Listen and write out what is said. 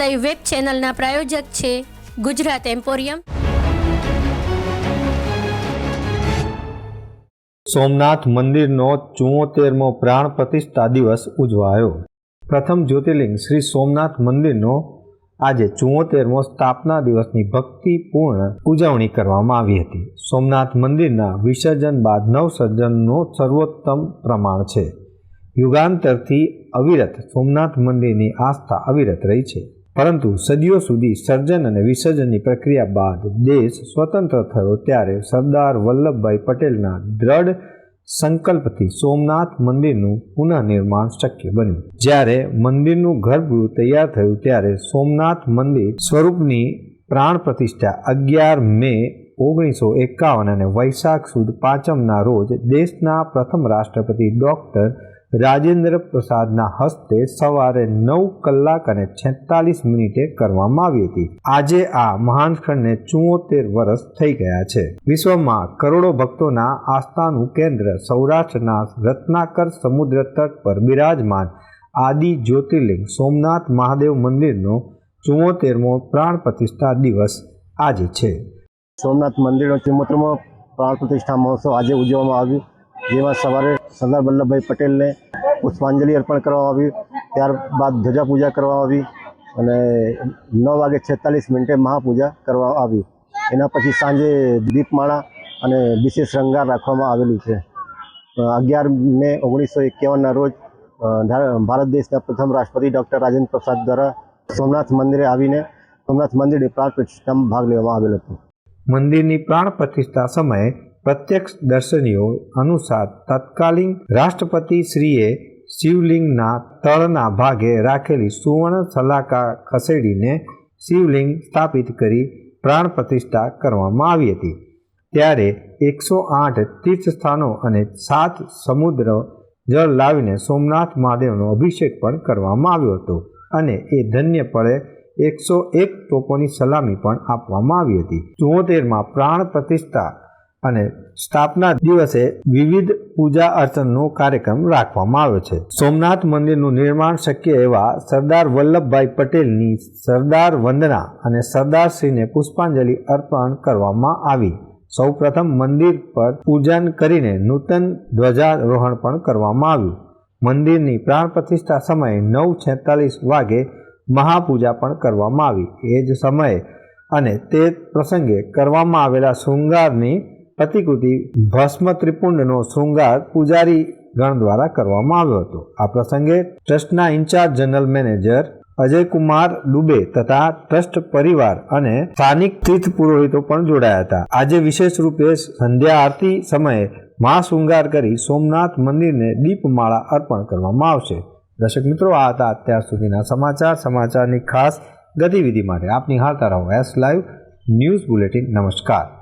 Live web ચેનલના પ્રાયોજક છે Gujarat emporium Somnath મંદિરનો ચુંવોતેરમો પ્રાણ પ્રતિષ્ઠા દિવસ ઉજવાયો. પ્રથમ જ્યોતિર્લિંગ શ્રી સોમનાથ મંદિરનો આજે ચુંવોતેરમો સ્થાપના દિવસની ભક્તિપૂર્ણ ઉજવણી કરવામાં આવી હતી. સોમનાથ મંદિરના વિસર્જન બાદ નવસર્જનનો સર્વોત્તમ પ્રમાણ છે. યુગાંતરથી અવિરત સોમનાથ મંદિરની આસ્થા અવિરત રહી છે. પરંતુ સદીઓ સુધી સર્જન અને વિસર્જનની પ્રક્રિયા બાદ દેશ સ્વતંત્ર થયો ત્યારે સરદાર વલ્લભભાઈ પટેલના દ્રઢ સંકલ્પથી સોમનાથ મંદિરનું પુનઃનિર્માણ શક્ય બન્યું. જ્યારે મંદિરનું ગર્ભગૃહ તૈયાર થયું ત્યારે સોમનાથ મંદિર સ્વરૂપની પ્રાણ પ્રતિષ્ઠા અગિયાર મે ઓગણીસો એકાવન અને વૈશાખ સુદ પાંચમના રોજ દેશના પ્રથમ રાષ્ટ્રપતિ ડોક્ટર રાજેન્દ્ર પ્રસાદના હસ્તે સવારે નવ કલાક અને છેતાલીસ મિનિટે કરવામાં આવી હતી. આજે આ મહાન ખંડને ચુંવોતેર વર્ષ થઈ ગયા છે. વિશ્વમાં કરોડો ભક્તોના આસ્થાનું કેન્દ્ર સૌરાષ્ટ્રના રત્નાકર સમુદ્ર તટ પર બિરાજમાન આદિ જ્યોતિર્લિંગ સોમનાથ મહાદેવ મંદિરનો ચુંવોતેરમો પ્રાણ પ્રતિષ્ઠા દિવસ આજે છે. સોમનાથ મંદિરનો ચુમ્મોતેરમો પ્રાણ પ્રતિષ્ઠા મહોત્સવ આજે ઉજવવામાં આવ્યું. જેમાં સવારે સરદાર વલ્લભભાઈ પટેલને પુષ્પાંજલિ અર્પણ કરવામાં આવ્યું ત્યારબાદ ધ્વજા પૂજા કરવામાં આવી અને નવ વાગે છેતાલીસ મિનિટે મહાપૂજા કરવામાં આવી. એના પછી સાંજે દીપમાળા અને વિશેષ શૃંગાર રાખવામાં આવેલું છે. અગિયાર મે ઓગણીસો એકાવનના રોજ ભારત દેશના પ્રથમ રાષ્ટ્રપતિ ડૉક્ટર રાજેન્દ્ર પ્રસાદ દ્વારા સોમનાથ મંદિરે આવીને સોમનાથ મંદિરની પ્રાણ પ્રતિષ્ઠામાં ભાગ લેવામાં આવેલ હતો. મંદિરની પ્રાણ પ્રતિષ્ઠા સમયે પ્રત્યક્ષ દર્શનીઓ અનુસાર તત્કાલીન રાષ્ટ્રપતિ શ્રીએ શિવલિંગના તળના ભાગે રાખેલી સુવર્ણ સલાકા ખસેડીને શિવલિંગ સ્થાપિત કરી પ્રાણ પ્રતિષ્ઠા કરવામાં આવી હતી. ત્યારે એકસો આઠ તીર્થસ્થાનો અને સાત સમુદ્ર જળ લાવીને સોમનાથ મહાદેવનો અભિષેક પણ કરવામાં આવ્યો હતો અને એ ધન્ય પળે એકસો એક તોપોની સલામી પણ આપવામાં આવી હતી. ચુંવોતેરમાં પ્રાણ પ્રતિષ્ઠા અને સ્થાપના દિવસે વિવિધ પૂજા અર્ચનનો કાર્યક્રમ રાખવામાં આવ્યો છે. સોમનાથ મંદિરનું નિર્માણ શક્ય એવા સરદાર વલ્લભભાઈ પટેલની સરદાર વંદના અને સરદારશ્રીને પુષ્પાંજલિ અર્પણ કરવામાં આવી. સૌપ્રથમ મંદિર પર પૂજન કરીને નૂતન ધ્વજારોહણ પણ કરવામાં આવ્યું. મંદિરની પ્રાણ પ્રતિષ્ઠા સમયે નવ છેતાલીસ વાગે મહાપૂજા પણ કરવામાં આવી. એ જ સમયે અને તે પ્રસંગે કરવામાં આવેલા શૃંગારની પ્રતિકૃતિ ભસ્મ ત્રિપુંડનો શૃંગાર પૂજારી ગણ દ્વારા કરવામાં આવ્યો હતો. આ પ્રસંગે ટ્રસ્ટના incharge general manager Ajaykumar Dubey તથા ટ્રસ્ટ પરિવાર અને સ્થાનિક તીર્થ પુરોહિતો પણ જોડાયા હતા. આજે વિશેષ રૂપે સંધ્યા આરતી સમયે મહાશૃંગાર કરી સોમનાથ મંદિરને દીપમાળા અર્પણ કરવામાં આવશે. દર્શક મિત્રો, આ હતા અત્યાર સુધીના સમાચાર. સમાચારની ખાસ ગતિવિધિ માટે આપ નિહાળતા રહો એસ લાઈવ ન્યૂઝ બુલેટિન. નમસ્કાર.